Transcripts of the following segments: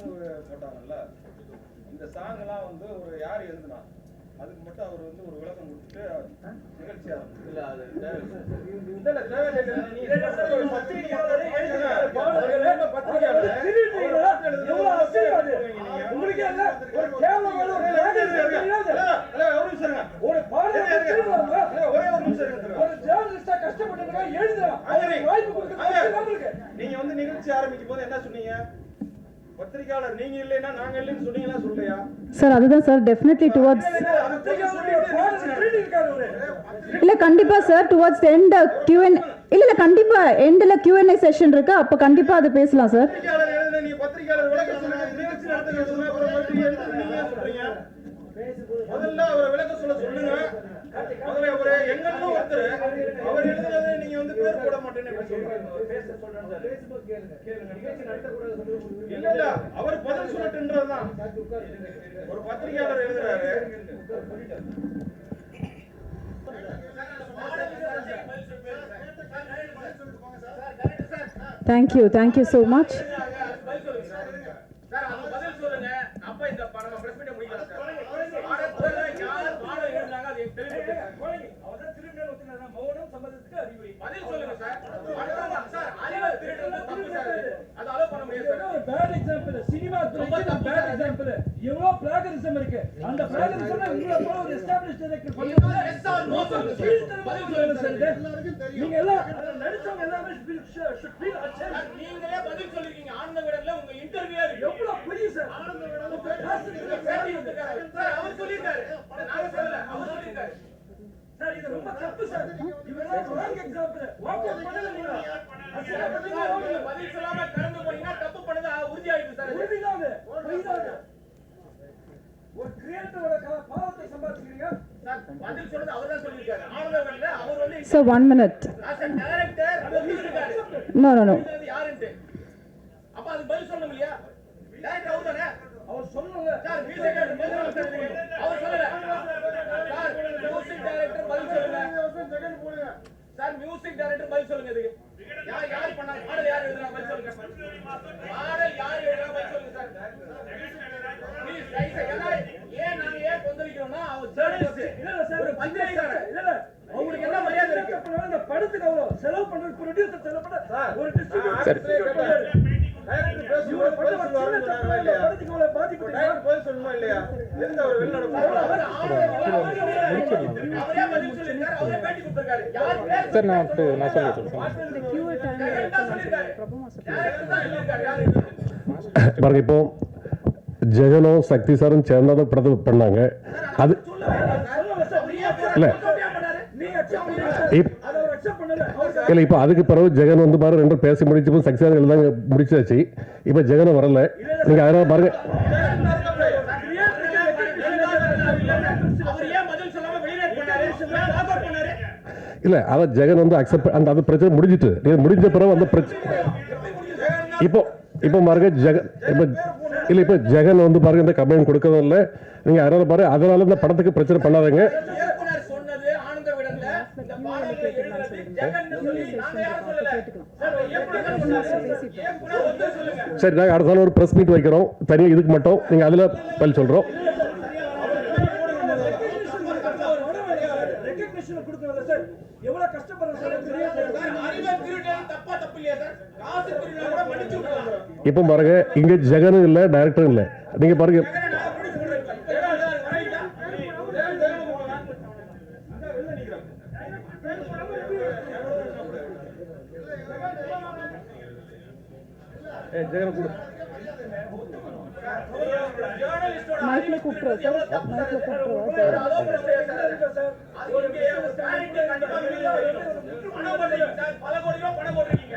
Song போட்டாங்கல்ல இந்த song எல்லாம் வந்து ஒரு யார் எழுதுனா அதுக்கு மட்டும் அவர் வந்து ஒரு விளக்கம் கொடுத்துட்டு நிகழ்ச்சி இல்ல அது ஒரு நம்மளுக்கு. நீங்க வந்து நிகழ்ச்சி ஆரம்பிக்கும் போது என்ன சொன்னீங்க? பத்திரிகையாளர் நீங்க இல்லைன்னா நாங்க இல்லைன்னு சொன்னீங்களா சொல்லையா சார் அதுதான் சார் டெஃபினெட்லி டுவர்ட்ஸ். இல்ல கண்டிப்பா சார் டுவர்ட்ஸ் எண்ட் கியூஎன் இல்ல இல்ல கண்டிப்பா எண்ட்ல கியூஎன்ஏ செஷன் இருக்கு அப்ப கண்டிப்பா அது பேசலாம் சார். முதல்ல அவரை விளக்க சொல்ல சொல்லுங்க. முதல்ல அவரு எங்கன்னு ஒருத்தர் அவர் எழுதுனதை நீங்க வந்து பேர் போட மாட்டேன்னு சொல்றீங்க? அவர் பதில் சொல்லட்டுன்றதுதான் ஒரு பத்திரிகையாளர் எழுதுறாரு thank you thank you so much sir பதில் சொல்லுங்க அப்ப இந்த ப- நம்ம பிரஸ் மீட்டை முடிக்கலாம் சார் பாடத்துல யார் பாடம் எழுதுனாங்க அது தெளிவுபடுத்துங்க அவர்தான் திருடினார் ஒத்துக்கிறாரா? மௌனம் சம்மதத்துக்கு அறிகுறி. பதில் சொல்லுங்க சார் அடுத்தவங்க சார் அறிவை திருடுறது தப்பு சார் அது. அது அலோவ் பண்ண முடியாது சார் ஒரு bad example. சினிமா துறைக்கு நான் bad example. எவ்வளவு plagiarism இருக்கு. அந்த plagiarism ல உங்களை போல ஒரு established director பண்ணி- Yes or no சொல்லுங்க சார். நீங்க எல்லாம் நடிச்சவங்க எல்லாமே நீங்களே பதில் சொல்லிருக்கீங்க. ஆனந்த விடல உங்க இன்டர்வியூ எவ்வளவு சார். சார் அவர் சொல்லிருக்காரு நாங்க சொல்லல அவர் சொல்லிருக்காரு சார், இது ரொம்ப தப்பு சார். இவரெல்லாம் பண்ணல நீங்க. பதில் சொல்லாம கடந்து போனீங்கன்னா தப்பு பண்ணது சார். ஒரு கிரியேட்டரோட பாவத்தை சம்பாதிக்கிறீங்க sir, one minute. No no no sir music director பதில் சொல்ல சொல்லுங்க அவர் சொல்லல. சார் மியூசிக் டைரக்டர் பதில் சொல்லுங்க. சார் மியூசிக் டைரக்டர் பதில் சொல்லுங்க இதுக்கு. யார் யார் பண்ணா பாடல் யார் எழுதுனா பதில் சொல்லுங்க. பாடல் யார் எழுதுனா பதில் சொல்லுங்க சார். ப்ளீஸ் ரைட் ஏன்னா ஏன் நாங்க ஏன் கொந்தளிக்கிறோம்னா அவர் ஜெர்னலிஸ்ட் இல்ல இல்ல சார் ஒரு பத்திரிகையாளர் இல்ல இல்ல அவங்களுக்கு என்ன மரியாதை இருக்கு இந்த படத்துக்கு செலவு பண்றது ப்ரொடியூசர் செலவு பண்ண ஒரு சார் நான் இப்ப நான் ஜெகனும் சக்தி சாரும் சேர்ந்தா தான் படத்தை பண்ணாங்க அது இல்ல. அதை இல்லை இப்போ அதுக்கு பிறகு ஜெகன் வந்து பாருங்க ரெண்டும் பேசி முடிச்சு சக்தி சார் எழுதாங்க முடிச்சாச்சு. இப்போ ஜெகன் வரல. நீங்க அதனால பாருங்க. இல்ல அதான் ஜெகன் வந்து அக்செப்ட் அந்த அது பிரச்சனை முடிஞ்சிட்டு. நீங்க முடிஞ்ச பிறகு அந்த பிரச்சனை இப்போ இப்போ பாருங்க ஜெகன் இப்போ இல்ல இப்போ ஜெகன் வந்து பாருங்க இந்த கம்ப்ளைண்ட் கொடுக்கறதும் இல்லை. நீங்க அதனால பாருங்க அதனால இந்த படத்துக்கு பிரச்சனை பண்ணாதீங்க. சார் நாங்கள் அடுத்த நாள் ஒரு ப்ரெஸ் மீட் வைக்கிறோம். தனியாக இதுக்கு மட்டும். நீங்கள் அதில் பதில் சொல்கிறோம் ரெக்கக்னிஷன் கொடுக்கறதுல சார் எவ்வளவு கஷ்டப்படுறோம் சார் தெரியாது சார் அறிவை திருடுறது தப்பா தப்பு இல்லையா சார் காசு திருடினா கூட மன்னிச்சு விடலாம் இப்போ பாருங்க இங்கே ஜெகனும் இல்லை டைரக்டரும் இல்லை. நீங்க பாருங்க. ஜெகனை நான் சார் வரையிட்டா? ஜெகன் ஜெகன் போகலாம். ஜெகனை கொடு ஜேர்னலிஸ்டோட மைக்ல கூப்பிட்டுருவோம் சார் மைக்ல கூப்பிட்டுருவோம் சார் அதோ பிரச்சனை சார். அது இங்கே clarity கண்டிப்பா வெளியில வரும். பணம் போடுறீங்க சார். பல கோடி ரூபாய் பணம் போடுறீங்க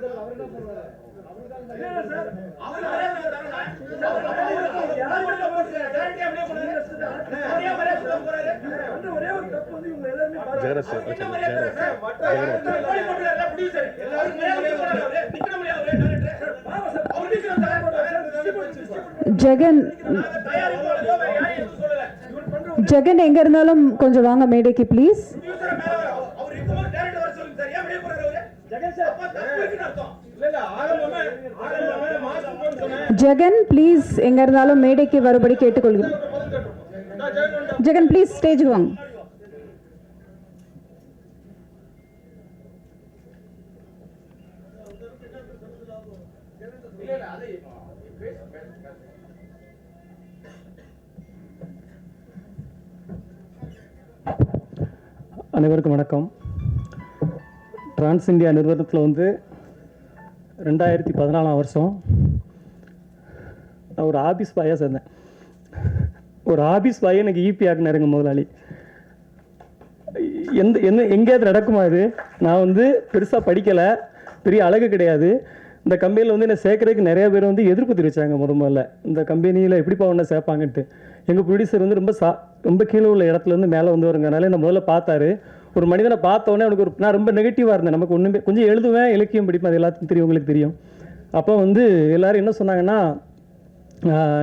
பண்ற ஜெகன் எங்க இருந்தாலும் கொஞ்சம் வாங்க மேடைக்கு ப்ளீஸ் ஜெகன் ப்ளீஸ் எங்க இருந்தாலும் மேடைக்கு வரும்படி கேட்டுக்கொள்கிறேன். ஜெகன் ப்ளீஸ் ஸ்டேஜுக்கு வாங்க. அனைவருக்கும் வணக்கம். டிரான்ஸ் இந்தியா நிறுவனத்தில் வந்து ரெண்டாயிரத்தி பதினாலாம் வருஷம் நான் ஒரு ஆபீஸ் பாயாக சேர்ந்தேன். ஒரு ஆபீஸ் பாயை எனக்கு ஈபி ஆக்குனாருங்க முதலாளி. எந்த என்ன எங்கேயாவது நடக்குமா இது? நான் வந்து பெருசாக படிக்கலை பெரிய அழகு கிடையாது. இந்த கம்பெனியில் வந்து என்னை சேர்க்குறதுக்கு நிறைய பேர் வந்து எதிர்ப்பு தெரிவிச்சாங்க முத முதல்ல. இந்த கம்பெனியில் எப்படிப்பா ஒன்றை சேர்ப்பாங்கன்ட்டு. எங்கள் ப்ரொடியூசர் வந்து ரொம்ப சா ரொம்ப கீழே உள்ள இடத்துல இருந்து மேலே வந்து வருங்கனால என்னை முதல்ல பார்த்தாரு. ஒரு மனிதனை பார்த்தோன்னே அவனுக்கு ஒரு நான் ரொம்ப நெகட்டிவாக இருந்தேன். நமக்கு ஒன்றுமே கொஞ்சம் எழுதுவேன் இலக்கியம் படிப்பேன் அது எல்லாத்துக்கும் தெரியும் உங்களுக்கு தெரியும். அப்போ வந்து எல்லாரும் என்ன சொன்னாங்கன்னா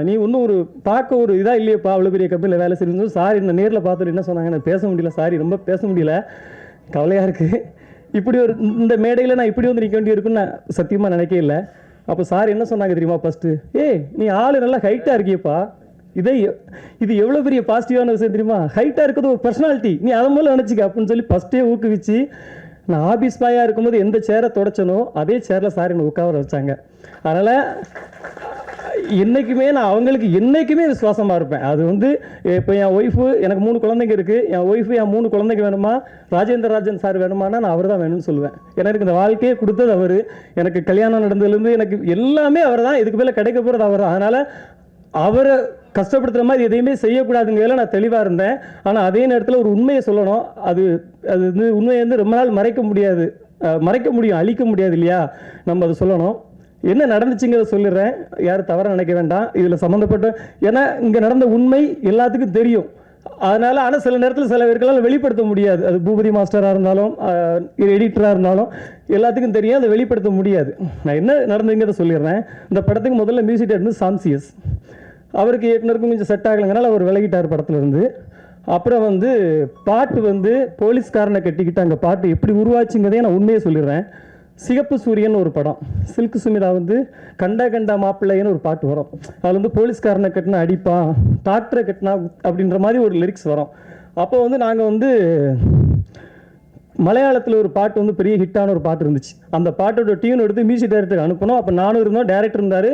நீ இன்னும் ஒரு பார்க்க ஒரு இதாக இல்லையப்பா அவ்வளோ பெரிய கம்பெனியில் வேலை செய்யும்போது சாரி நான் நேரில் பார்த்துட்டு என்ன சொன்னாங்க? நான் பேச முடியல சாரி ரொம்ப பேச முடியல. கவலையாக இருக்குது இப்படி ஒரு இந்த மேடையில் நான் இப்படி வந்து நிற்க வேண்டியிருக்குன்னு நான் சத்தியமாக நினைக்கவே இல்லை. அப்போ சார் என்ன சொன்னாங்க தெரியுமா ஃபஸ்ட்டு ஏய் நீ ஆள் நல்லா ஹைட்டாக இருக்கியப்பா. இதை இது எவ்வளோ பெரிய பாசிட்டிவான விஷயம் தெரியுமா? ஹைட்டாக இருக்கிறது ஒரு பர்சனாலிட்டி நீ அதை மூலம் நினச்சிக்க அப்படின்னு சொல்லி ஃபஸ்ட்டே ஊக்குவிச்சு நான் ஆஃபீஸ் பாயாக இருக்கும்போது எந்த சேரை தொடச்சனோ அதே சேரில் சார் என்னை உட்கார வச்சாங்க. அதனால் என்றைக்குமே நான் அவங்களுக்கு என்னைக்குமே விசுவாசமாக இருப்பேன். அது வந்து இப்போ என் ஒய்ஃபு எனக்கு மூணு குழந்தைங்க இருக்குது என் ஒய்ஃபு என் மூணு குழந்தைங்க வேணுமா? ராஜேந்திர ராஜன் சார் வேணுமானா நான் அவர் தான் வேணும்னு சொல்லுவேன். ஏன்னா எனக்கு இந்த வாழ்க்கையே கொடுத்தது அவர். எனக்கு கல்யாணம் நடந்ததுலேருந்து எனக்கு எல்லாமே அவர் தான் இதுக்கு மேலே கிடைக்க போகிறது அவர் தான் அதனால் அவரை கஷ்டப்படுத்துகிற மாதிரி எதையுமே செய்யக்கூடாதுங்கிறதுல நான் தெளிவாக இருந்தேன். ஆனால் அதே நேரத்தில் ஒரு உண்மையை சொல்லணும். அது அது வந்து உண்மையை வந்து ரொம்ப நாள் மறைக்க முடியாது. மறைக்க முடியும் அழிக்க முடியாது இல்லையா? நம்ம அதை சொல்லணும். என்ன நடந்துச்சுங்கிறத சொல்லிடுறேன். யாரும் தவற நினைக்க வேண்டாம். இதில் சம்மந்தப்பட்ட ஏன்னா இங்கே நடந்த உண்மை எல்லாத்துக்கும் தெரியும். அதனால் ஆனால் சில நேரத்தில் சில பேருக்கெல்லாம் வெளிப்படுத்த முடியாது. அது பூபதி மாஸ்டராக இருந்தாலும் எடிட்டராக இருந்தாலும் எல்லாத்துக்கும் தெரியும். அதை வெளிப்படுத்த முடியாது. நான் என்ன நடந்துங்கிறத சொல்லிடுறேன். இந்த படத்துக்கு முதல்ல மியூசிக் இருந்து சாம்சியஸ். அவருக்கு இயக்குனருக்கும் கொஞ்சம் செட் ஆகலைங்கனால அவர் விலகிட்டார் படத்துலேருந்து. அப்புறம் வந்து பாட்டு வந்து போலீஸ்காரனை கட்டிக்கிட்டு அங்கே பாட்டு எப்படி உருவாச்சுங்கிறதையும் நான் உண்மையை சொல்லிடுறேன். சிகப்பு சூரியன் ஒரு படம். சில்க் சுமிதா வந்து கண்டா கண்டா மாப்பிள்ளைன்னு ஒரு பாட்டு வரும். அதில் வந்து போலீஸ்காரனை கட்டினா அடிப்பான் டாக்டரை கட்டினா அப்படின்ற மாதிரி ஒரு லிரிக்ஸ் வரும். அப்போ வந்து நாங்கள் வந்து மலையாளத்தில் ஒரு பாட்டு வந்து பெரிய ஹிட்டான ஒரு பாட்டு இருந்துச்சு. அந்த பாட்டோட டியூன் எடுத்து மியூசிக் டைரக்டருக்கு அனுப்பணும். அப்போ நானும் இருந்தோம். டேரக்டர் இருந்தார்.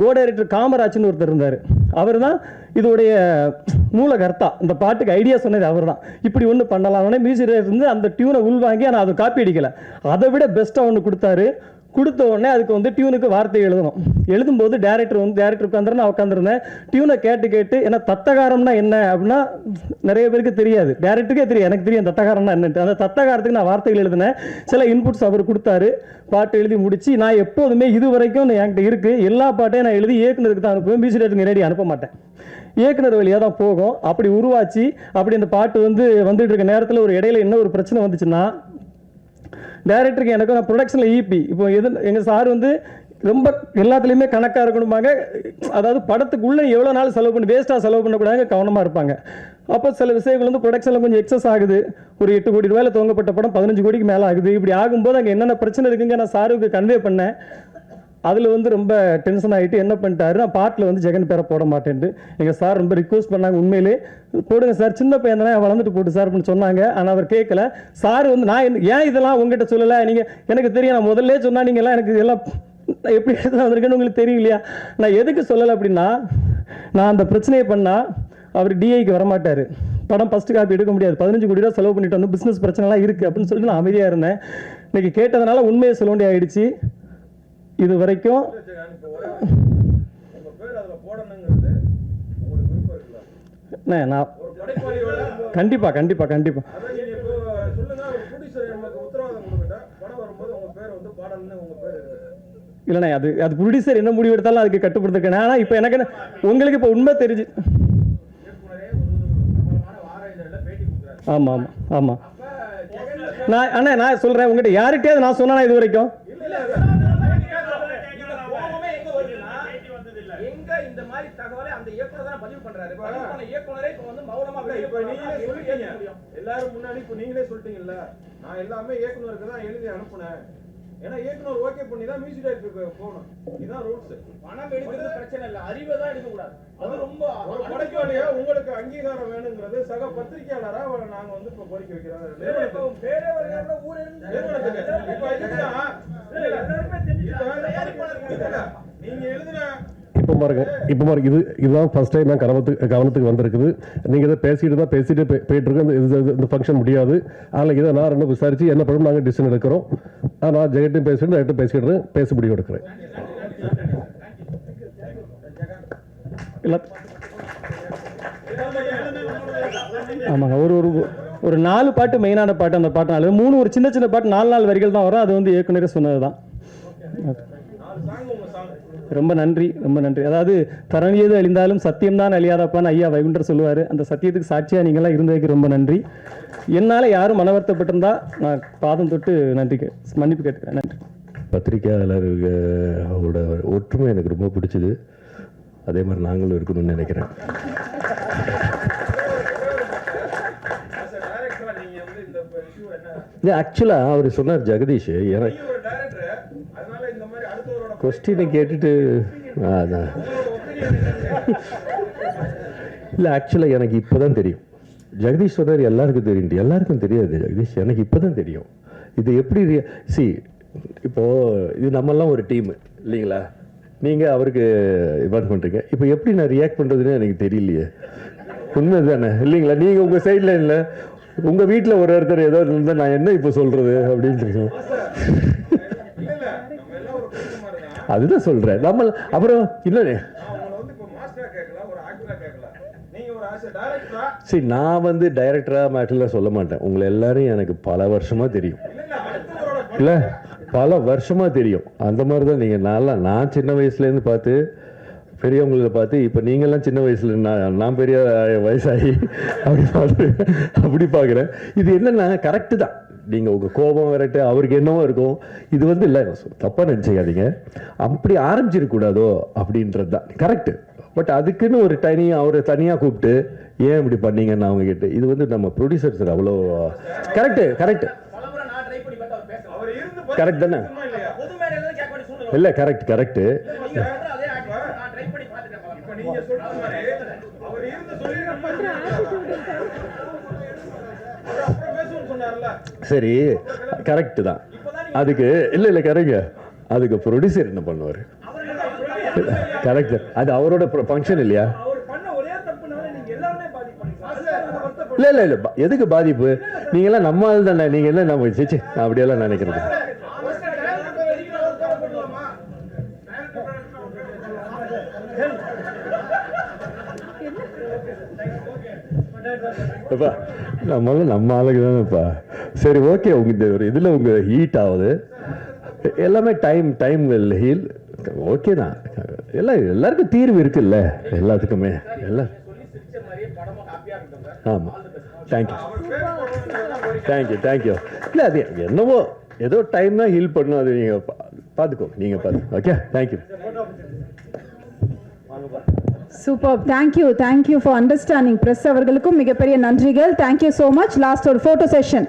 கோ டைரக்டர் காமராஜ்னு ஒருத்தர் இருந்தார். அவர் தான் இதோடைய மூலகர்த்தா. இந்த பாட்டுக்கு ஐடியா சொன்னது அவர் தான் இப்படி ஒன்று பண்ணலாம். உடனே மியூசிக் டைரக்டர் வந்து அந்த டியூனை உள்வாங்கி ஆனால் அதை காப்பி அடிக்கலை. அதை விட பெஸ்ட்டாக ஒன்று கொடுத்தாரு கொடுத்த உடனே அதுக்கு வந்து டியூனுக்கு வார்த்தை எழுதணும். எழுதும்போது டேரக்டர் வந்து டேரக்டர் உட்காந்துரு நான் உட்காந்துருந்தேன் டியூனை கேட்டு கேட்டு ஏன்னா தத்தகாரம்னா என்ன அப்படின்னா நிறைய பேருக்கு தெரியாது. டேரக்டருக்கே தெரியும் எனக்கு தெரியும் தத்தகாரம்னா என்னன்ட்டு. அந்த தத்தகாரத்துக்கு நான் வார்த்தைகள் எழுதினேன். சில இன்புட்ஸ் அவர் கொடுத்தாரு. பாட்டு எழுதி முடிச்சு நான் எப்போதுமே இது வரைக்கும் என்கிட்ட இருக்குது எல்லா பாட்டையும் நான் எழுதி இயக்குனருக்கு தான் அனுப்புவேன். மியூசிக் டேரக்டருக்கு நேரடி அனுப்ப மாட்டேன். இயக்குனர் வழியாக தான் போகும். அப்படி உருவாச்சு. அப்படி அந்த பாட்டு வந்து வந்துட்டு இருக்க நேரத்தில் ஒரு இடையில என்ன ஒரு பிரச்சனை வந்துச்சுன்னா டேரக்டருக்கு எனக்கு நான் ப்ரொடக்ஷனில் ஈபி இப்போ எது எங்கள் சார் வந்து ரொம்ப எல்லாத்துலேயுமே கணக்காக இருக்கணும்பாங்க. அதாவது படத்துக்குள்ளே எவ்வளோ நாள் செலவு பண்ணி வேஸ்ட்டாக செலவு பண்ணக்கூடாது கவனமாக இருப்பாங்க. அப்போ சில விஷயங்கள் வந்து ப்ரொடக்ஷனில் கொஞ்சம் எக்ஸஸ் ஆகுது. ஒரு எட்டு கோடி ரூபாயில் துவங்கப்பட்ட படம் பதினஞ்சு கோடிக்கு மேலே ஆகுது. இப்படி ஆகும்போது அங்கே என்னென்ன பிரச்சனை இருக்குங்க நான் சாருக்கு கன்வே பண்ணேன். அதில் வந்து ரொம்ப டென்ஷன் ஆகிட்டு என்ன பண்ணிட்டாரு நான் பாட்டில் வந்து ஜெகன் பேரை போட மாட்டேன்ட்டு. எங்கள் சார் ரொம்ப ரிக்வஸ்ட் பண்ணாங்க உண்மையிலே. போடுங்க சார் சின்ன பையன் தானே வளர்ந்துட்டு போட்டு சார் அப்படின்னு சொன்னாங்க. ஆனால் அவர் கேட்கல சார் வந்து நான் என்ன- ஏன் இதெல்லாம் உங்ககிட்ட சொல்லலை? நீங்கள் எனக்கு தெரியும் நான் முதல்ல சொன்னால் நீங்கள்லாம் எனக்கு இதெல்லாம் எப்படி வந்திருக்கேன்னு உங்களுக்கு தெரியும் இல்லையா? நான் எதுக்கு சொல்லலை அப்படின்னா நான் அந்த பிரச்சனையை பண்ணால் அவர் டிஐக்கு வரமாட்டார். படம் ஃபஸ்ட்டு காப்பி எடுக்க முடியாது. பதினஞ்சு கோடி ரூபா செலவு பண்ணிட்டு வந்து பிஸ்னஸ் பிரச்சனைலாம் இருக்குது அப்படின்னு சொல்லிட்டு நான் அமைதியாக இருந்தேன். இன்றைக்கி கேட்டதுனால உண்மையை சொல்ல வேண்டிய ஆயிடுச்சு இது வரைக்கும் நான் கண்டிப்பாக கண்டிப்பாக கண்டிப்பா கண்டிப்பா கண்டிப்பா. இல்லைண்ணே அது அது ப்ரொடியூசர் என்ன முடிவு எடுத்தாலும் அதுக்கு கட்டுப்படுத்திருக்கேன். ஆனால் இப்போ எனக்கு உங்களுக்கு இப்போ உண்மை தெரிஞ்சு ஆமாம் ஆமாம் ஆமாம் நான் அண்ணா நான் சொல்கிறேன் உங்கள்கிட்ட யார்கிட்டயாவது நான் சொன்னா இது வரைக்கும் இந்த கோபமே எங்க வருதுன்னா, எங்க இந்த மாதிரி தகவலை அந்த இயக்குனர் பண்றாரு. இப்ப வந்து மௌனமா இப்ப நீங்களே சொல்லிட்டீங்க? எல்லாரும் முன்னாடி இப்ப நீங்களே சொல்லிட்டீங்கல்ல. நான் எல்லாமே இயக்குனருக்கு தான் எழுதி அனுப்புனேன். ஏன்னா இயக்குனர் ஓகே பண்ணி தான் மியூசிக் டைரக்டருக்கு போகணும். இதுதான் ரூல்ஸ் பணம் எடுக்கிறது பிரச்சனை இல்ல. அறிவை தான் எடுக்க கூடாது அது ரொம்ப ஒரு உங்களுக்கு அங்கீகாரம் வேணுங்கிறது சக பத்திரிகையாளரா நாங்க வந்து இப்ப கோரிக்கை வைக்கிறோம். நிறுவனத்துக்கு. நிறுவனத்துக்கு. இப்ப இதுதான் இப்ப இல்ல, நீங்க எழுதின இப்போ பாருங்க. இப்போ பாருங்க இது இதுதான் ஃபர்ஸ்ட் டைம் நான் கவனத்துக்கு கவனத்துக்கு வந்திருக்குது. நீங்கள் இதை பேசிட்டு தான் பேசிட்டு போய்- போயிட்டு இருக்கோம் இந்த- இது இந்த ஃபங்க்ஷன் முடியாது. அதில் இதை நான் ரெண்டு விசாரிச்சு என்ன பண்ணணும் நாங்கள் டிசிஷன் எடுக்கிறோம். நான் ஜெகட்டும் பேசிட்டு நான் பேசிக்கிட்டு பேசி முடிவு எடுக்கிறேன். இல்லை. ஆமாங்க ஒரு ஒரு ஒரு நாலு பாட்டு மெயினான பாட்டு அந்த பாட்டு நாலு. மூணு ஒரு சின்ன சின்ன பாட்டு நாலு நாலு வரிகள் தான் வரும். அது வந்து ஏற்கனவே சொன்னது தான் ரொம்ப நன்றி ரொம்ப நன்றி. அதாவது தரணியது அழிந்தாலும் சத்தியம்தான் அழியாதப்பான்னு ஐயா வைகுண்டர் சொல்லுவார். அந்த சத்தியத்துக்கு சாட்சியாக நீங்களாம் இருந்ததுக்கு ரொம்ப நன்றி. என்னால் யாரும் மனவருத்தப்பட்டிருந்தா நான் பாதம் தொட்டு நன்றி கே- மன்னிப்பு கேட்டுக்கிறேன். நன்றி. பத்திரிக்கையாளர்களோட ஒற்றுமை எனக்கு ரொம்ப பிடிச்சது. அதே மாதிரி நாங்களும் இருக்கணும்னு நினைக்கிறேன். ஆக்சுவலாக அவர் சொன்னார் ஜெகதீஷ் எனக்கு நீங்க ஒரு டைரக்டர் அதனால இந்த மாதிரி அடுத்தவரோட கொஸ்டினை கேட்டுட்டு அதான். இல்லை ஆக்சுவலாக எனக்கு இப்போ தான் தெரியும். ஜெகதீஷ் சொன்னார் எல்லாருக்கும் தெரியும். எல்லாருக்கும் தெரியாது ஜெகதீஷ். எனக்கு இப்போ தான் தெரியும். இது எப்படி சி இப்போது இது நம்மெல்லாம் ஒரு டீம் இல்லைங்களா? நீங்கள் அவருக்கு இன்வால்வ் பண்ணுறீங்க இப்போ எப்படி நான் ரியாக்ட் பண்ணுறதுன்னு எனக்கு தெரியலையே. உண்மை தானே இல்லைங்களா நீங்கள் உங்கள் சைடில் இல்லை. உங்கள் வீட்டில் ஒரு ஒருத்தர் ஏதோ இருந்தால் நான் என்ன இப்போ சொல்கிறது அப்படின்னு இருக்கும் இல்ல இல்ல நம்ம எல்லாம் ஒரு குடும்பமா இருக்கோம் அதுதான் சொல்கிறேன் நம்ம அப்புறம் டைரக்டரா சரி நான் வந்து டைரக்டராக மேட்டரில் சொல்ல மாட்டேன். உங்களை எல்லாரும் எனக்கு பல வருஷமாக தெரியும். இல்ல இல்ல இல்லை பல வருஷமாக தெரியும். அந்த மாதிரி தான் நீங்கள் நல்லா நான் சின்ன வயசுலேருந்து பார்த்து பெரியவங்களை பார்த்து இப்போ நீங்கள்லாம் சின்ன வயசுல நான் நான் பெரிய வயசாகி அப்படி பார்த்து அப்படி பார்க்குறேன். இது என்னென்னா கரெக்டு தான். நீங்கள் உங்கள் கோபம் வரட்டு அவருக்கு என்னவோ இருக்கும் இது வந்து இல்லை தப்பாக நினச்சிக்காதீங்க. அப்படி ஆரம்பிச்சிருக்கூடாதோ அப்படின்றது தான். கரெக்டு பட் அதுக்குன்னு ஒரு தனி அவரை தனியாக கூப்பிட்டு ஏன் இப்படி பண்ணீங்கன்னு அவங்க கிட்ட இது வந்து நம்ம ப்ரொடியூசர் சார் அவ்வளோ கரெக்டு கரெக்டு கரெக்ட் தானே? இல்லை கரெக்ட் கரெக்டு சரி கரெக்ட் தான். அதுக்கு இல்லை இல்லை கரெக்ட் அதுக்கு ப்ரொடியூசர் என்ன பண்ணுவார்? கரெக்ட் அது அவரோட ஃபங்க்ஷன் இல்லையா? இல்லை இல்லை இல்லை. எதுக்கு பாதிப்பு? நீங்களாம் நம்ம ஆள் தானே. நீங்கள் என்ன நம்ம சிச்சு அப்படியெல்லாம் நினைக்கிறது? நம்மளும் நம்ம ஆளுக்கு தானேப்பா. சரி ஓகே உங்க இந்த ஒரு இதில் உங்கள் ஹீட் ஆகுது. எல்லாமே time time will heal okay தான். எல்லாம் எல்லாருக்கும் தீர்வு இருக்குல்ல? எல்லாத்துக்குமே. எல்லாம் ஆமாம் தேங்க்யூ தேங்க்யூ தேங்க்யூ இல்லை அது என்னவோ ஏதோ டைம் தான் ஹீல் பண்ணும். அது நீங்கள் பார்த்துக்கோ நீங்கள் பார்த்து okay thank you super thank you thank you for understanding press அவர்களுக்கும் மிகப்பெரிய நன்றிகள். Thank you so much last ஒரு ஃபோட்டோ செஷன்